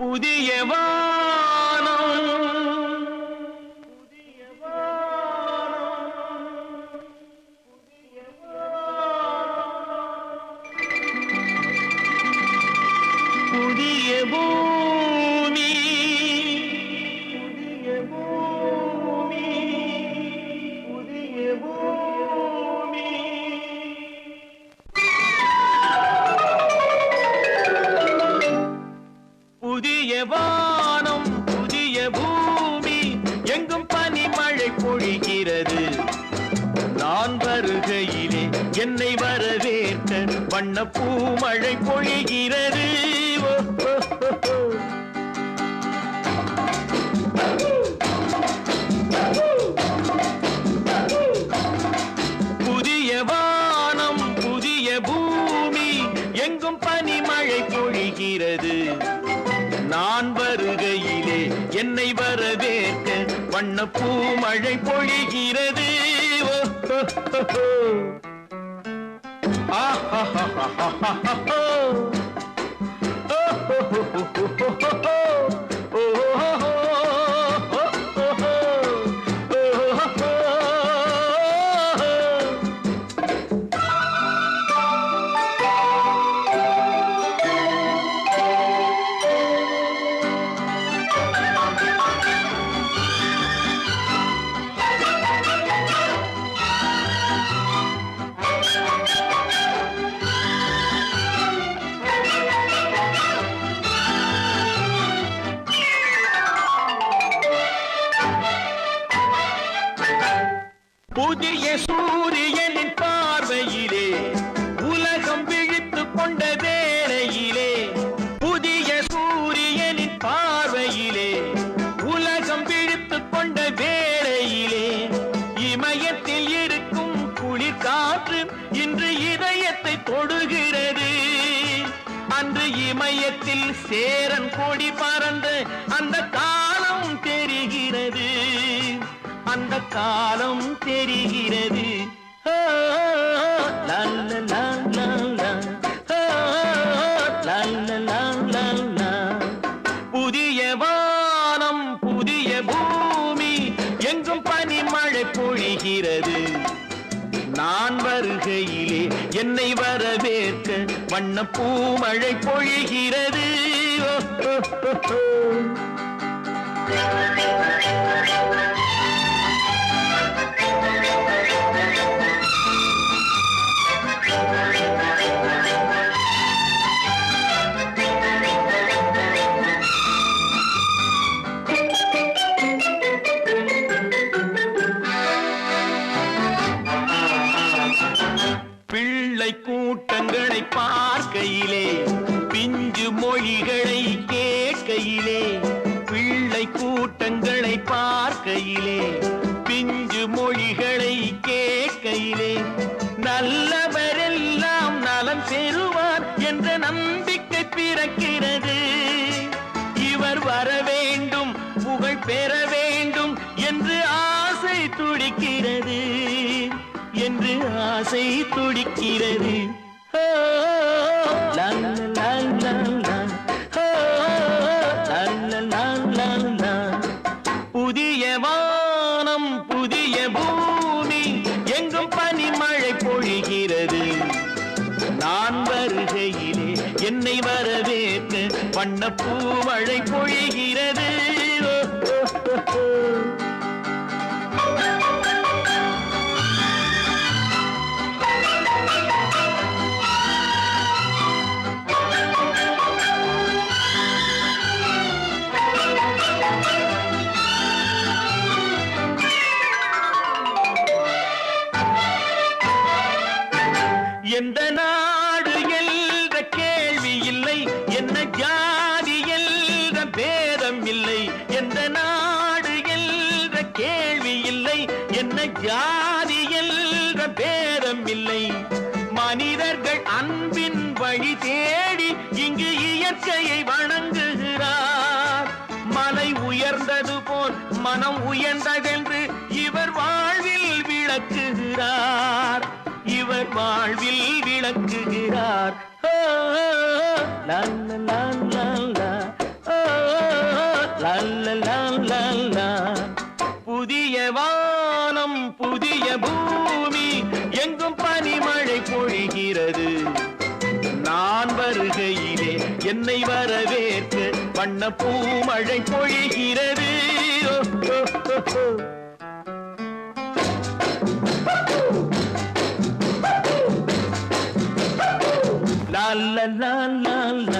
புதிய வானம். புதிய பூ என்னை வரவேற்க வண்ண பூமழை பொழிகிறது. புதிய வானம் புதிய பூமி எங்கும் பனிமழை பொழிகிறது. நான் வருகையிலே என்னை வரவேற்க வண்ண பூமழை பொழிகிறது. ஓ, ஓ, ஓ, ha, ha, ha, ha. ha! புதிய சூரியனின் பார்வையிலே உலகம் விழித்து கொண்ட வேளையிலே புதிய சூரியனின் பார்வையிலே உலகம் விழித்து கொண்ட வேளையிலே இமயத்தில் இருக்கும் குளிர்காற்று இன்று இதயத்தை தொடுகிறது அன்று இமயத்தில் சேரன் கொடி பறந்து அந்த கா வந்த காலம் தெரிகிறது. புதிய வானம் புதிய பூமி எங்கும் பனிமழை பொழிகிறது. நான் வருகையிலே என்னை வரவேற்க வண்ண பூமழை பொழிகிறது. ஓ, ஓ, ஓ, பார்க்கையிலே பிள்ளை கூட்டங்களை பார்க்கையிலே பிஞ்சு மொழிகளை கேட்கையிலே நல்லவரெல்லாம் நலம் பெறுவார் என்ற நம்பிக்கை பிறக்கிறது. இவர் வர வேண்டும் புகழ் பெற வேண்டும் என்று ஆசை துடிக்கிறது. என்று ஆசை துடிக்கிறது. வானம் புதிய பூமி எங்கும் பனிமழை பொழிகிறது. நான் வருகையிலே என்னை வரவேற்க வண்ண பூமழை எந்த நாடு என்ற கேள்வி இல்லை என்ன ஜாதி என்ற பேதம் இல்லை எந்த நாடு என்ற கேள்வி இல்லை என்ன ஜாதி எல்ல பேதம் இல்லை. மனிதர்கள் அன்பின் வழி தேடி இங்கு இயற்கையை வணங்குகிறார். மலை உயர்ந்தது போல் மனம் உயர்ந்ததென்று இவர் வாழ்வில் விளக்குகிறார். இவர் வாழ்வில் விளக்குகிறார். புதிய வானம் புதிய பூமி எங்கும் பனிமழை பொழிகிறது. நான் வருகையிலே என்னை வரவேற்க வண்ண பூமழை பொழிகிறது. ஓ, ஓ, ஓ, ஓ.